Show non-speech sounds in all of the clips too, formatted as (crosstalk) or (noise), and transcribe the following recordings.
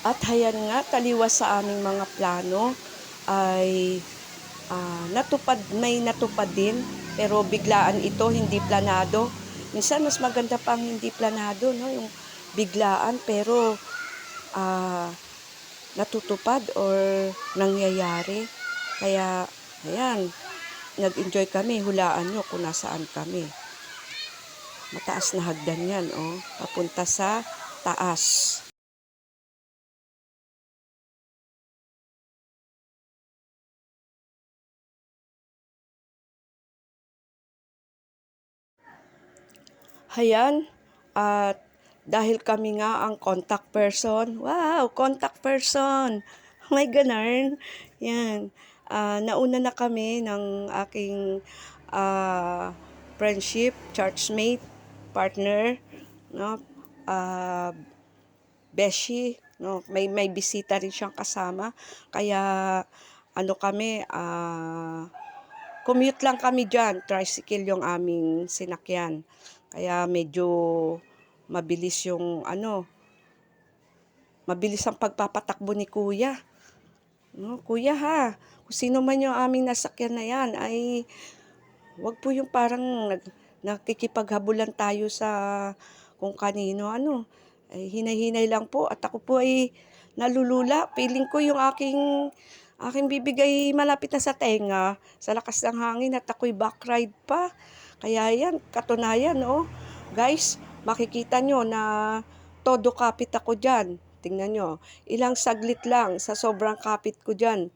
At hayan nga, taliwas sa aming mga plano ay ah, natupad, may natupad din. Pero biglaan ito, hindi planado. Minsan mas maganda pang hindi planado, no? Yung biglaan, pero ah, natutupad or nangyayari. Kaya, ayan, nag-enjoy kami. Hulaan nyo kung nasaan kami. Mataas na hagdan yan, oh. Papunta sa taas. Hayan, at dahil kami nga ang contact person, wow, contact person, (laughs) may ganun, yan. Ah, nauna na kami ng aking ah, friendship, churchmate, partner, no, ah, Beshi, no, may may bisita rin siyang kasama, kaya ano kami, ah, commute lang kami diyan, tricycle yung aming sinakyan. Kaya medyo mabilis yung ano, mabilis ang pagpapatakbo ni Kuya. No, Kuya ha, kung sino man yung aming nasakyan na yan ay wag po yung parang nag, nakikipaghabulan tayo sa kung kanino ano. Ay, hinay-hinay lang po at ako po ay nalulula. Feeling ko yung aking aking bibigay malapit na sa tenga sa lakas ng hangin at ako'y backride pa. Kaya yan, katunayan, oh. Guys, makikita nyo na todo kapit ako dyan. Tingnan nyo, ilang saglit lang sa sobrang kapit ko dyan.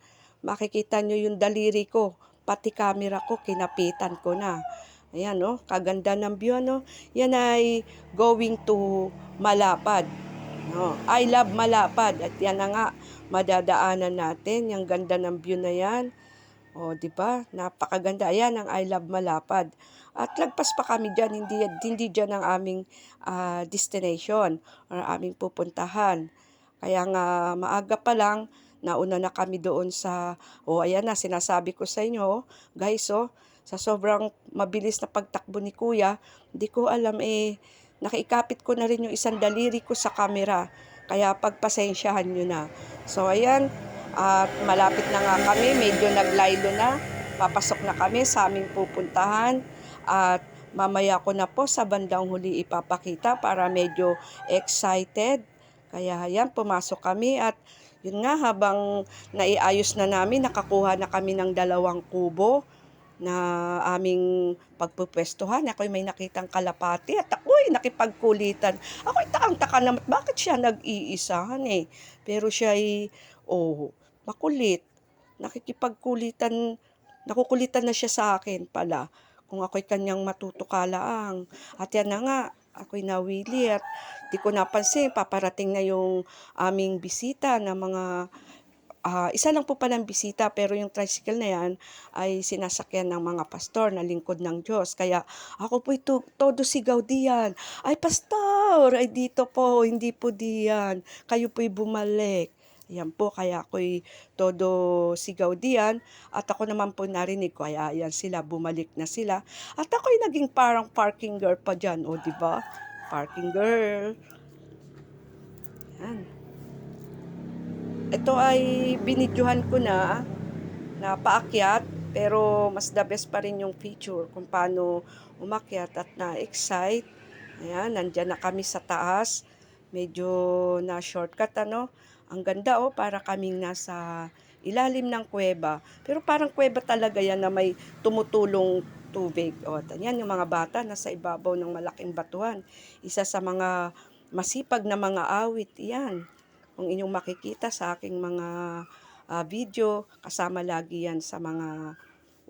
Makikita nyo yung daliri ko, pati camera ko, kinapitan ko na. Ayan, no? Kaganda ng view, no? Yan ay going to Malapad. No? I love Malapad. At yan na nga, madadaanan natin. Yung ganda ng view na yan. O, di ba? Napakaganda. Ayan ang I love Malapad. At lagpas pa kami dyan, hindi, hindi dyan ang aming ah, destination or aming pupuntahan. Kaya nga maaga pa lang, nauna na kami doon sa, o ayan na, sinasabi ko sa inyo, guys, oh, sa sobrang mabilis na pagtakbo ni Kuya, hindi ko alam eh, nakiikapit ko na rin yung isang daliri ko sa camera. Kaya pagpasensyahan nyo na. So, ayan, at malapit na nga kami, medyo naglaylo na. Papasok na kami sa aming pupuntahan. At mamaya ko na po sa bandang huli ipapakita para medyo excited. Kaya ayan, pumasok kami at yun nga, habang naiayos na namin, nakakuha na kami ng dalawang kubo na aming pagpupwestuhan. Ako'y may nakitang kalapati at ako'y nakipagkulitan. Ako'y takang-taka naman, bakit siya nag-iisahan eh? Pero siya ay, oh, makulit. Nakikipagkulitan, nakukulitan na siya sa akin pala. Kung ako'y kanyang matutukalaang. At yan na nga, ako'y nawili at di ko napansin, paparating na yung aming bisita na mga ah, isa lang po palang bisita pero yung tricycle na yan ay sinasakyan ng mga pastor na lingkod ng Diyos. Kaya ako po ito, todo sigaw diyan. Ay pastor, ay dito po, hindi po diyan. Kayo po'y bumalik. Yan po, kaya ako'y todo sigaw diyan. At ako naman po narinig ko, kaya yan sila, bumalik na sila. At ako'y naging parang parking girl pa dyan, o di ba? Parking girl. Yan. Ito ay binidyohan ko na na paakyat pero mas the best pa rin yung feature kung paano umakyat at na-excite. Ayan, nandyan na kami sa taas. Medyo na shortcut ano. Ang ganda oh, para kaming nasa ilalim ng kuweba. Pero parang kuweba talaga yan na may tumutulong tubig. O, yan yung mga bata nasa ibabaw ng malaking batuhan. Isa sa mga masipag na mga awit, yan. Kung inyong makikita sa aking mga ah, video, kasama lagi yan sa mga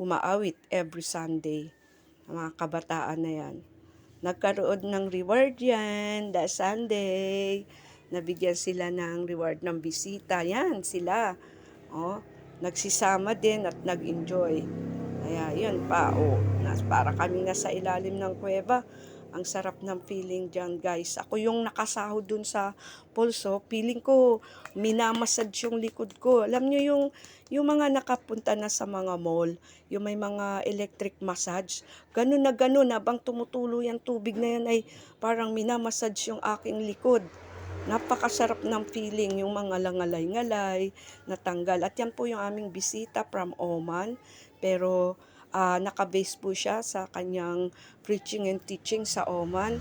umaawit every Sunday. Mga kabataan na yan. Nagkaroon ng reward yan, that Sunday. Nabigyan sila ng reward ng bisita. Yan, sila. Oh, nagsisama din at nag-enjoy. Kaya yun pa, oh, para kami nasa ilalim ng kuweba. Ang sarap ng feeling dyan, guys. Ako yung nakasahod dun sa pulso, feeling ko minamasage yung likod ko. Alam nyo yung, yung mga nakapunta na sa mga mall, yung may mga electric massage, ganun na ganun, habang tumutulo yung tubig na yan ay parang minamasage yung aking likod. napakasarap ng feeling, yung mga langalay-ngalay, natanggal. At yan po yung aming bisita from Oman. Pero ah, naka-base po siya sa kanyang preaching and teaching sa Oman.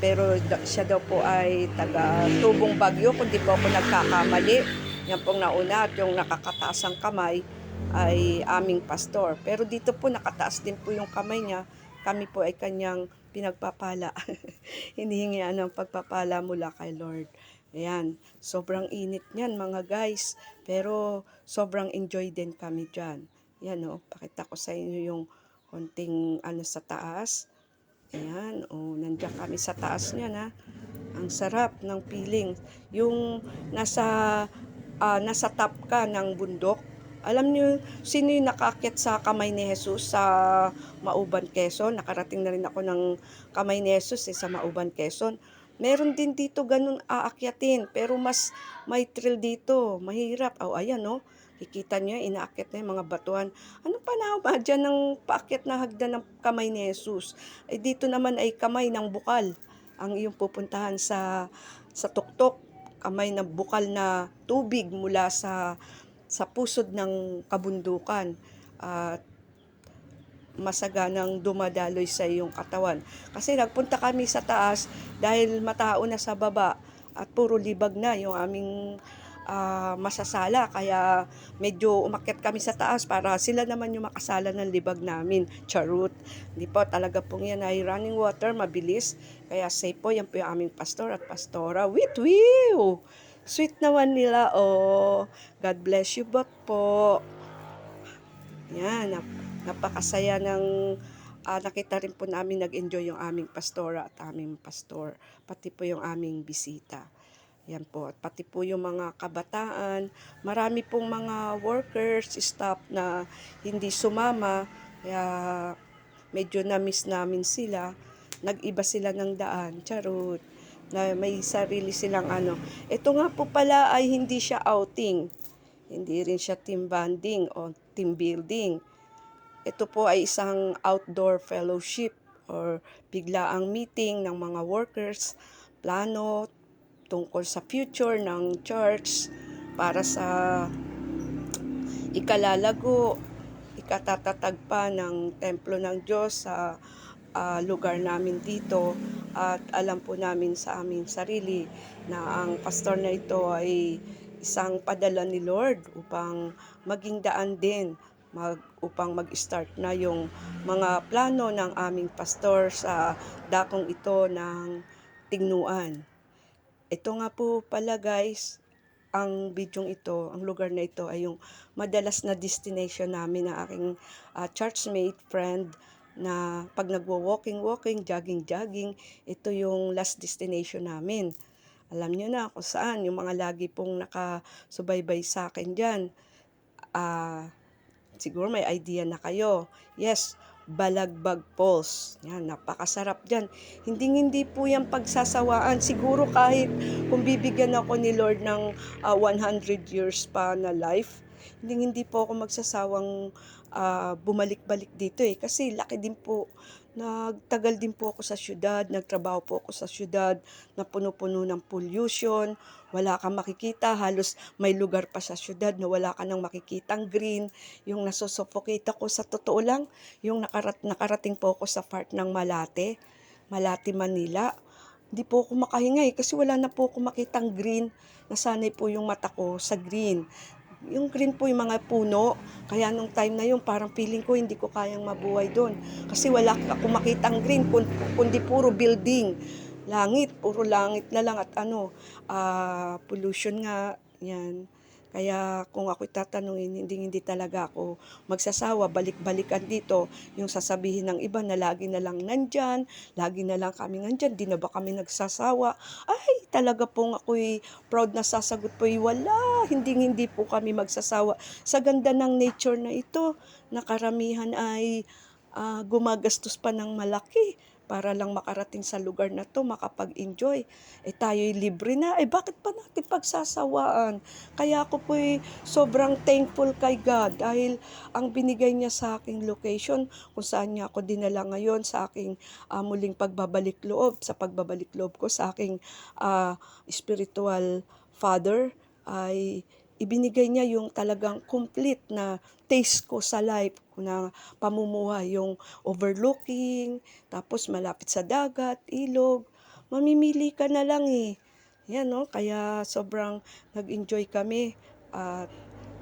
Pero siya daw po ay taga Tubong Bagyo, kung di po ako nagkakamali. Yan pong nauna at yung nakakataas ang kamay ay aming pastor. Pero dito po nakataas din po yung kamay niya. Kami po ay kanyang pinagpapala. (laughs) Hinihingian ng pagpapala mula kay Lord. Ayan, sobrang init niyan mga guys. Pero sobrang enjoy din kami dyan. Yan o, pakita ko sa inyo yung konting ano sa taas. Ayan, o, nandiyan kami sa taas niyan ha. Ang sarap ng feeling. Yung nasa, ah, nasa top ka ng bundok, alam niyo, sino yung nakaakyat sa kamay ni Jesus sa Mauban, Quezon? Nakarating na rin ako ng kamay ni Jesus eh, sa Mauban, Quezon. Meron din dito ganun aakyatin, pero mas may thrill dito. Mahirap. Oh, ayan no. Kikita niyo, inaakyat na yung mga batuhan. Ano pa ba (laughs) dyan ng paakyat na hagdan ng kamay ni Jesus? Eh, dito naman ay kamay ng bukal ang iyong pupuntahan sa sa tuktok. Kamay ng bukal na tubig mula sa sa pusod ng kabundukan at masaganang dumadaloy sa iyong katawan. Kasi nagpunta kami sa taas dahil matao na sa baba at puro libag na yung aming ah, masasala. Kaya medyo umakyat kami sa taas para sila naman yung makasala ng libag namin. Charut. Hindi po talaga pong yan ay running water, mabilis. Kaya safe po, yan po yung aming pastor at pastora. Wit, wiw! Sweet naman nila, oh. God bless you both po. Yan, nap- napakasaya ng ah, nakita rin po namin nag-enjoy yung aming pastora at aming pastor, pati po yung aming bisita. Yan po, at pati po yung mga kabataan, marami pong mga workers, staff na hindi sumama, kaya medyo na-miss namin sila. Nag-iba sila ng daan, charot, na may sarili silang ano. Ito nga po pala ay hindi siya outing, hindi rin siya team bonding o team building. Ito po ay isang outdoor fellowship or biglaang meeting ng mga workers, plano tungkol sa future ng church para sa ikalalago, ikatatatag pa ng templo ng Diyos sa ah, lugar namin dito at alam po namin sa aming sarili na ang pastor na ito ay isang padala ni Lord upang maging daan din mag, upang mag-start na yung mga plano ng aming pastor sa dakong ito ng tignuan. Ito nga po pala guys, ang bidyong ito, ang lugar na ito ay yung madalas na destination namin ng aking ah, churchmate, friend, na pag nagwo-walking-walking, jogging-jogging, ito yung last destination namin. Alam nyo na kung saan, yung mga lagi pong nakasubaybay sa akin dyan. Ah, siguro may idea na kayo. Yes, Balagbag Falls. Yan, napakasarap dyan. Hindi hindi po yan pagsasawaan. Siguro kahit kung bibigyan ako ni Lord ng ah, 100 years pa na life, hindi hindi po ako magsasawang ah, bumalik-balik dito eh. Kasi laki din po. Nagtagal din po ako sa syudad, nagtrabaho po ako sa syudad na puno-puno ng pollution, wala kang makikita, halos may lugar pa sa syudad na wala ka nang makikitang green, yung nasusuffocate ako sa totoo lang, yung nakarat, nakarating po ako sa part ng Malate, Malate, Manila, hindi po ako makahinga eh, kasi wala na po ako makitang green, nasanay po yung mata ko sa green. Yung green po yung mga puno, kaya nung time na yun, parang feeling ko hindi ko kayang mabuhay doon. Kasi wala ako makitang green, kun- kundi puro building. Langit, puro langit na lang at ano, ah, pollution nga, yan. Kaya kung ako tatanungin, hindi hindi talaga ako magsasawa, balik-balikan dito. Yung sasabihin ng iba na lagi na lang nandyan, lagi na lang kami nandyan, di na ba kami nagsasawa? Ay, talaga pong ako'y proud na sasagot po, wala, hindi hindi po kami magsasawa. Sa ganda ng nature na ito, na karamihan ay ah, gumagastos pa ng malaki para lang makarating sa lugar na to, makapag-enjoy. Eh tayo'y libre na, eh bakit pa natin pagsasawaan? Kaya ako po'y sobrang thankful kay God dahil ang binigay niya sa aking location kung saan niya ako dinala ngayon sa aking ah, muling pagbabalik loob, sa pagbabalik loob ko sa aking ah, spiritual father ay ibinigay niya yung talagang complete na taste ko sa life na pamumuhay, yung overlooking, tapos malapit sa dagat, ilog. Mamimili ka na lang eh. Yan no, kaya sobrang nag-enjoy kami at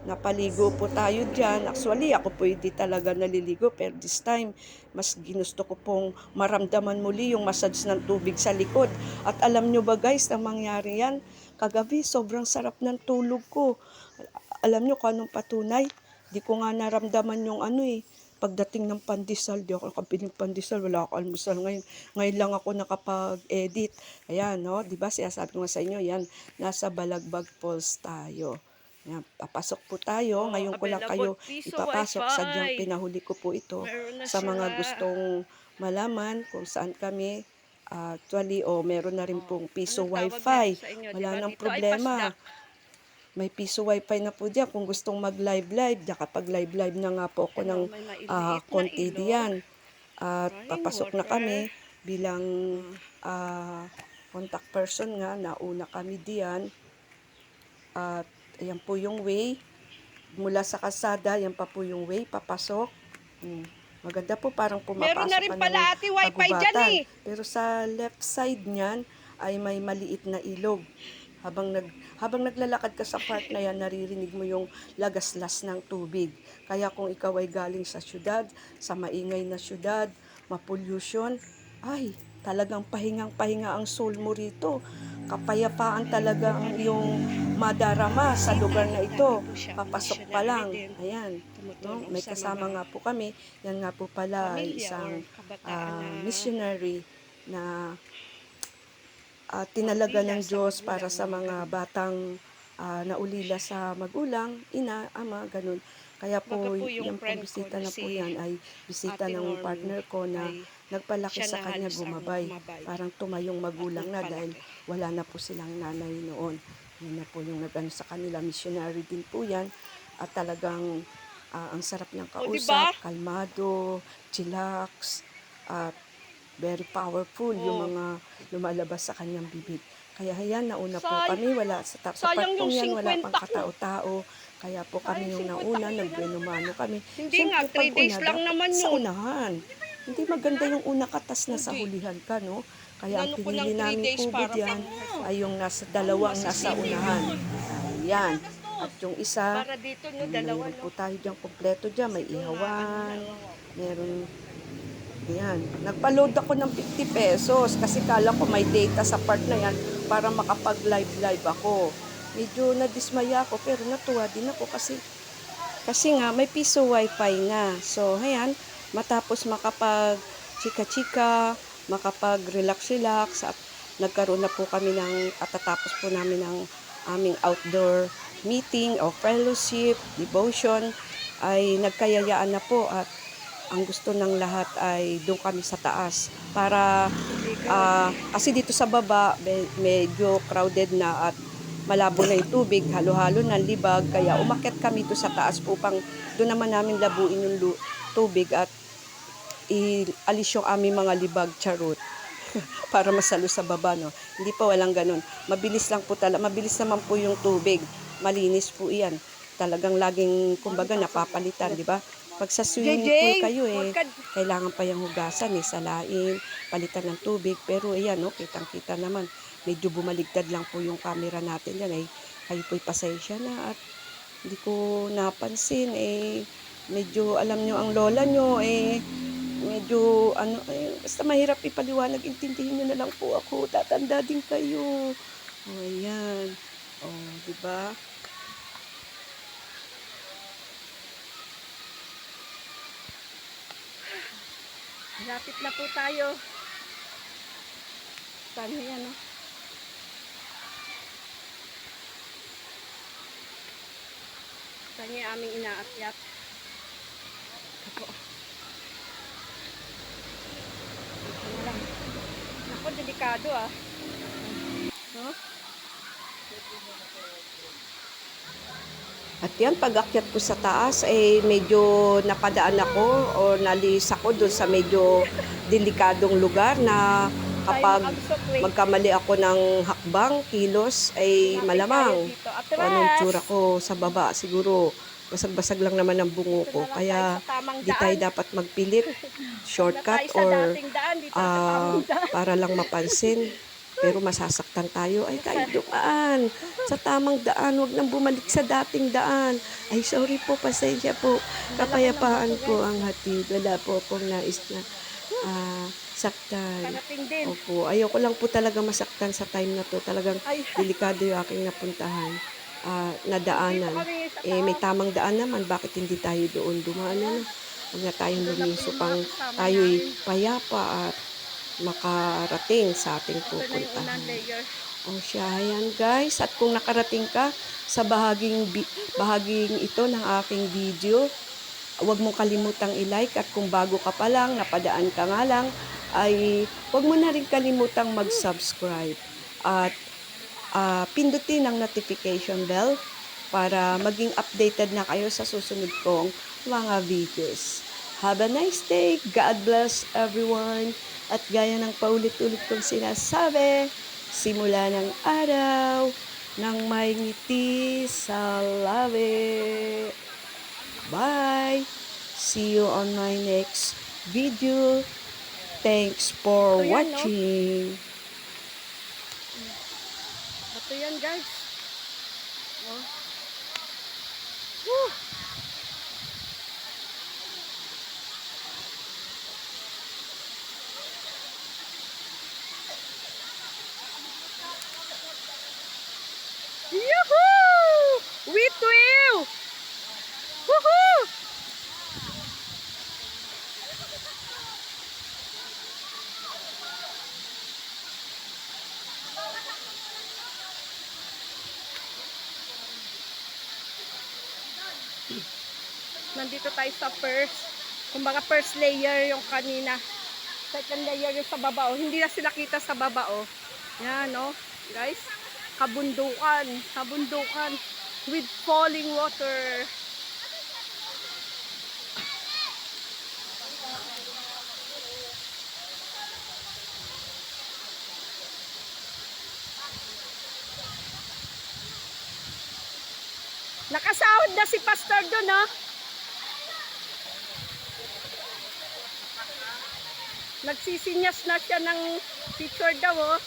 napaligo po tayo dyan. Actually, ako po hindi talaga naliligo pero this time, mas ginusto ko pong maramdaman muli yung massage ng tubig sa likod. At alam nyo ba guys, ang mangyari yan, kagabi sobrang sarap ng tulog ko. Alam nyo kung anong patunay? Di ko nga naramdaman yung ano eh. Pagdating ng pandesal, di ako nakabiling pandesal, wala ako almusal ngayon. Ngayon lang ako nakapag-edit. Ayan, no? Di ba, sinasabi ko nga sa inyo, yan, nasa Balagbag Falls tayo. Yan, papasok po tayo. Oh, ngayon ko lang kayo ipapasok. Sadyang pinahuli ko po ito sa mga gustong malaman kung saan kami ah, actually o meron na rin pong piso wifi. Wala nang problema. May piso wifi na po diyan kung gustong mag-live live. Diyan kapag live live na nga po ako ng na konti diyan. At papasok na kami bilang ah, contact person nga. Nauna kami diyan. At ayan po yung way. Mula sa kasada, yan pa po yung way, papasok. Hmm. Maganda po, parang pumapasok Meron na rin pala ate wifi dyan eh. Pero sa left side niyan ay may maliit na ilog. Habang nag habang naglalakad ka sa park na yan, naririnig mo yung lagaslas ng tubig. Kaya kung ikaw ay galing sa syudad, sa maingay na syudad, mapollution, ay, talagang pahingang-pahinga ang soul mo rito. Kapayapaan talaga ang iyong madarama sa lugar na ito. Papasok pa lang. Ayan. No? May kasama nga po kami. Yan nga po pala isang ah, missionary na ah, tinalaga ng Diyos para sa mga batang ah, naulila sa magulang, ina, ama, ganun. Kaya po, po yung yung bisita na po yan ay bisita ng partner ko na nagpalaki siya sa na kanya gumabay. gumabay. Parang tumayong magulang na dahil wala na po silang nanay noon. Yan na po yung nagano sa kanila. Missionary din po yan. At talagang ah, ang sarap ng O, diba? kausap, kalmado, chillax, at very powerful yung Oh. mga lumalabas sa kanyang bibig. Kaya hayan, nauna po Say- kami, wala sa ta- sa sayang partong yung yan, wala 50 pang katao-tao. Kaya po kami Sayang yung 50 nauna, nagbenumano kami. Hindi Siyempre, nga, three pag days una, lang naman Sa yun. unahan. Hindi maganda yung una katas na sa hulihan ka, no? Kaya ang pinili namin diyan pang- ay yung nasa dalawang nasa unahan. Ayan. At yung isa, Para dito no, dalawa meron no. po tayo dyan kompleto dyan. May ihawan, meron Ayan. Nagpa-load ako ng 50 pesos kasi kala ko may data sa part na yan para makapag-live-live ako. Medyo nadismaya ako pero natuwa din ako kasi kasi nga may piso wifi na. So, ayan, matapos makapag chika-chika, makapag-relax-relax at nagkaroon na po kami ng katatapos po namin ng aming outdoor meeting o fellowship, devotion ay nagkayayaan na po at ang gusto ng lahat ay doon kami sa taas para ah, kasi dito sa baba me- medyo crowded na at malabo na yung tubig, halo-halo ng libag kaya umakyat kami to sa taas upang doon naman namin labuin yung tubig at ialis yung aming mga libag charot (laughs) para masalo sa baba no. Hindi pa walang ganun. Mabilis lang po talaga, mabilis naman po yung tubig. Malinis po 'yan. Talagang laging kumbaga napapalitan, di ba? Pag sa swimming pool kayo eh, kailangan pa yung hugasan eh, salain, palitan ng tubig. Pero ayan, no, kitang-kita naman. Medyo bumaligtad lang po yung camera natin yan. Ay, kayo po'y pasensya na at hindi ko napansin eh. Medyo alam nyo ang lola nyo eh. Medyo ano, eh, basta mahirap ipaliwanag. Intindihin nyo na lang po ako. Tatanda din kayo. O, ayan. O, di ba? Lapit na po tayo. Paano yan, no? Yung aming inaakyat? Ako. Dito na lang. Po, delikado ah. No? At yan, pag-akyat ko sa taas, eh medyo napadaan ako o nalis ako doon sa medyo delikadong lugar na kapag wait. magkamali ako ng hakbang, kilos, ay malamang. Kung anong tsura ko sa baba, siguro basag-basag lang naman ang bungo ko. Kaya di tayo dapat magpilit, (laughs) shortcut or daan. para lang mapansin. Pero masasaktan tayo. Ay, tayo dumaan. Sa tamang daan. Huwag nang bumalik sa dating daan. Ay, sorry po. Pasensya po. Kapayapaan po ang hatid. Wala po akong nais na ah, saktan. Opo. Ayoko lang po talaga masaktan sa time na to. Talagang delikado yung aking napuntahan. Ah, dito nadaanan. kami sa Eh, may tamang daan naman. Bakit hindi tayo doon dumaan? Ano? Huwag na tayong na lumiso pang tayo'y payapa at makarating sa ating na pupuntahan. O siya, ayan guys. At kung nakarating ka sa bahaging, bahaging ito ng aking video, huwag mong kalimutang i-like at kung bago ka pa lang, napadaan ka nga lang, ay huwag mo na rin kalimutang mag-subscribe. At ah, pindutin ang notification bell para maging updated na kayo sa susunod kong mga videos. Have a nice day. God bless everyone. At gaya ng paulit-ulit kong sinasabi, simula ng araw ng may ngiti sa labi. Bye! See you on my next video. Thanks for watching. Ito yan guys. Oh. Woo! Yahoo! We Nandito tayo sa first, kumbaga first layer yung kanina. Second layer yung sa baba, oh. Hindi na sila kita sa baba, oh. Yan, oh. Guys, kabundukan, kabundukan with falling water. Nakasahod na si Pastor doon, ha? Nagsisinyas na siya ng picture daw, oh.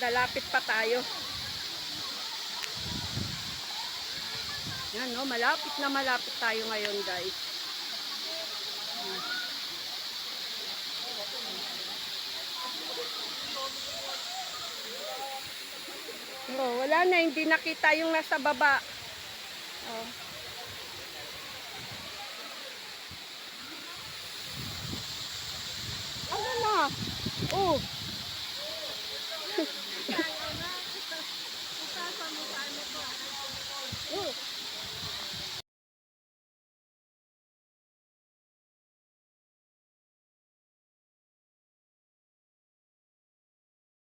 Lalapit pa tayo. Yan, no? Malapit na malapit tayo ngayon, guys. Oh, wala na, hindi nakita yung nasa baba. Oh. Ano na? Oh,